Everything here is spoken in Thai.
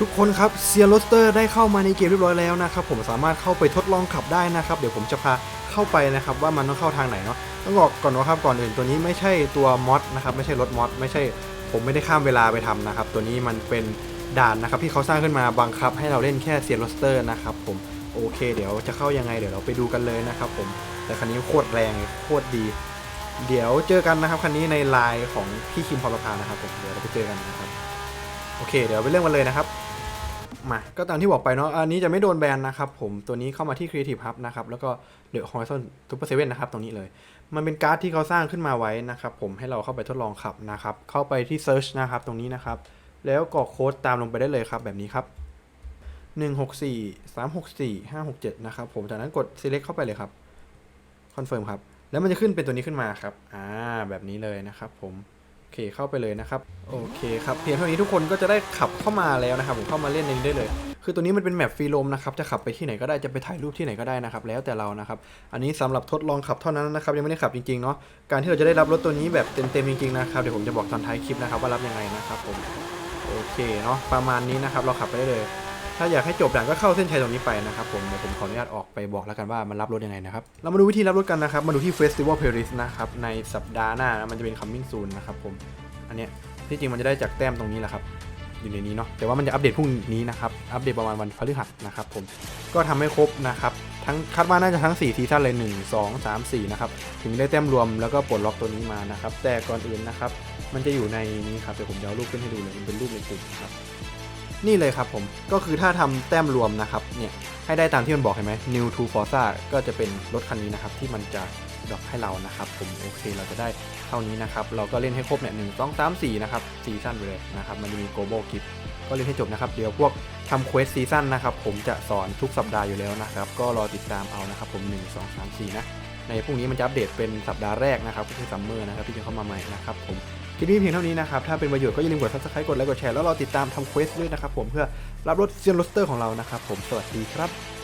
ทุกคนครับเซียโรสเตอร์ได้เข้ามาในเกมเรียบร้อยแล้วนะครับผมสามารถเข้าไปทดลองขับได้นะครับ เดี๋ยวผมจะพาเข้าไปนะครับว่ามันต้องเข้าทางไหนเนาะต้องบอกก่อนว่าครับก่อนอื่นตัวนี้ไม่ใช่ตัวมอดนะครับไม่ใช่รถมอดไม่ใช่ผมไม่ได้ข้ามเวลาไปทำนะครับ ตัวนี้มันเป็นด่านนะครับที่เขาสร้างขึ้นมาบังคับให้เราเล่นแค่เซียโรสเตอร์นะครับผมโอเค เดี๋ยวจะเข้ายังไงเดี๋ยวเราไปดูกันเลยนะครับ ผมแต่คันนี้โคตรแรงโคตรดี เดี๋ยวเจอกันนะครับคันนี้ในไลน์ของพี่คิมพรประพานะครับผมเดี๋ยวเราไปเจอกันนะครับโอเค เดี๋ยวไปเริ่มกันเลยนะครับ มา ก็ตามที่บอกไปเนาะ อันนี้จะไม่โดนแบนนะครับผม ตัวนี้เข้ามาที่ Creative Hub นะครับ แล้วก็ The Horizon Super 7นะครับ ตรงนี้เลย มันเป็นการ์ดที่เขาสร้างขึ้นมาไว้นะครับผม ให้เราเข้าไปทดลองขับนะครับ เข้าไปที่ Search นะครับตรงนี้นะครับ แล้วกรอกโค้ดตามลงไปได้เลยครับแบบนี้ครับ 164 364 567 นะครับผม จากนั้นกด select เข้าไปเลยครับ confirm ครับ แล้วมันจะขึ้นเป็นตัวนี้ขึ้นมาครับ อ่า แบบนี้เลยนะครับผม อเคเข้าไปเลยนะครับโอเคครับเพียงเท่านี้ทุกคนก็จะได้ขับเข้ามาแล้วนะครับผมเข้ามาเล่นในนี้ได้เลย คือตัวนี้มันเป็นแมปฟรีโรมนะครับจะขับไปที่ไหนก็ได้จะไปถ่ายรูปที่ไหนก็ได้นะครับแล้วแต่เรานะครับอันนี้สำหรับทดลองขับเท่านั้นนะครับยังไม่ได้ขับจริงๆเนาะการที่เราจะได้รับรถตัวนี้แบบเต็มๆจริงๆนะครับเดี๋ยวผมจะบอกตอนท้ายคลิปนะครับว่ารับยังไงนะครับผมโอเคเนาะประมาณนี้นะครับเราขับไปได้เลย ถ้าอยากให้จบด่านก็เข้าเส้นชัยตรงนี้ไปนะครับผมเดี๋ยวผมขออนุญาตออกไปบอกแล้วกันว่ามันรับรถยังไงนะครับ เรามาดูวิธีรับรถกันนะครับ มาดูที่ Festival Paris นะครับ ในสัปดาห์หน้านะมันจะเป็น coming soon นะครับผม อันเนี้ยที่จริงมันจะได้จากแต้มตรงนี้แหละครับอยู่ในนี้เนาะแต่ว่ามันจะอัปเดตพรุ่งนี้นะครับอัปเดตประมาณวันพฤหัสนะครับผมก็ทำให้ครบนะครับทั้งคาดว่าน่าจะทั้ง4ซีซั่นเลย 1 2 3 4นะครับถึงได้แต้มรวมแล้วก็ปลดล็อกตัวนี้มานะครับแต่ก่อนอื่นนะครับมันจะอยู่ในนี้ครับเดี๋ยวผมจะเอารูปขึ้นให้ดูเลยมันเป็นรูปในกลุ่มครับ นี่เลยครับผมก็คือถ้าทำแต้มรวมนะครับเนี่ยให้ได้ตามที่มันบอกเห็นไหม New to Forza ก็จะเป็นรถคันนี้นะครับที่มันจะดรอปให้เรานะครับ ผมโอเคเราจะได้เท่านี้นะครับ เราก็เล่นให้ครบเนี่ยหนึ่งสองสามสี่นะครับซีซั่นไปเลยนะครับ มันจะมี global gift ก็เล่นให้จบนะครับ เดี๋ยวพวกทำเควสซีซั่นนะครับ ผมจะสอนทุกสัปดาห์อยู่แล้วนะครับ ก็รอติดตามเอานะครับ ผม 1 2 3 4 นะ ในพรุ่งนี้มันจะอัปเดตเป็นสัปดาห์แรกนะครับก็คือซัมเมอร์นะครับที่จะเข้ามาใหม่นะครับผม คลิปนี้เพียงเท่านี้นะครับ ถ้าเป็นประโยชน์ก็อย่าลืมกด subscribe กดไลค์กดแชร์แล้วรอติดตามทำเควสด้วยนะครับผมเพื่อรับรถเซียนโรสเตอร์ของเรานะครับผมสวัสดีครับ